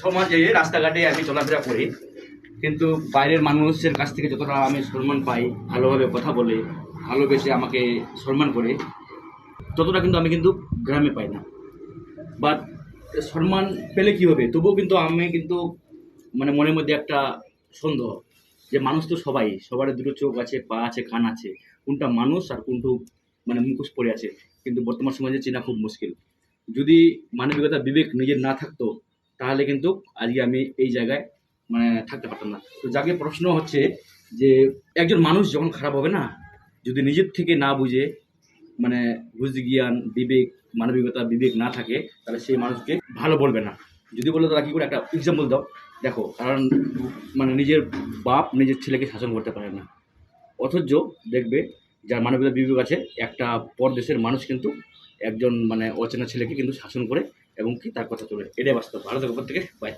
সমাজে রাস্তাঘাটে আমি চলাফেরা করি, কিন্তু বাইরের মানুষের কাছ থেকে যতটা আমি সম্মান পাই, ভালোভাবে কথা বলে, ভালোবেসে আমাকে সম্মান করে, ততটা কিন্তু আমি কিন্তু গ্রামে পাই না। বাট সম্মান পেলে কী হবে? তবুও কিন্তু আমি কিন্তু মানে মনের মধ্যে একটা সন্দেহ যে মানুষ তো সবাই সবার দুটো চোখ আছে, পা আছে, কান আছে, কোনটা মানুষ আর কোনটু মানে মুখোশ পড়ে আছে। কিন্তু বর্তমান সমাজে চেনা খুব মুশকিল। যদি মানবিকতা, বিবেক নিজের না থাকতো তাহলে কিন্তু আজকে আমি এই জায়গায় মানে থাকতে পারতাম না। তো যাকে প্রশ্ন হচ্ছে যে একজন মানুষ যখন খারাপ হবে না, যদি নিজের থেকে না বুঝে মানে বুঝ জ্ঞান বিবেক, মানবিকতা, বিবেক না থাকে, তাহলে সেই মানুষকে ভালো বলবে না। যদি বলে তারা কী করে, একটা এক্সাম্পল দাও। দেখো, কারণ মানে নিজের বাপ নিজের ছেলেকে শাসন করতে পারে না। অথচ দেখবে যার মানবিকতা, বিবেক আছে, একটা পরদেশের মানুষ কিন্তু একজন মানে অচেনা ছেলেকে কিন্তু শাসন করে এবং কি তার কথা চলে এটাই বাস্তব। ভালো থাকো থেকে বাই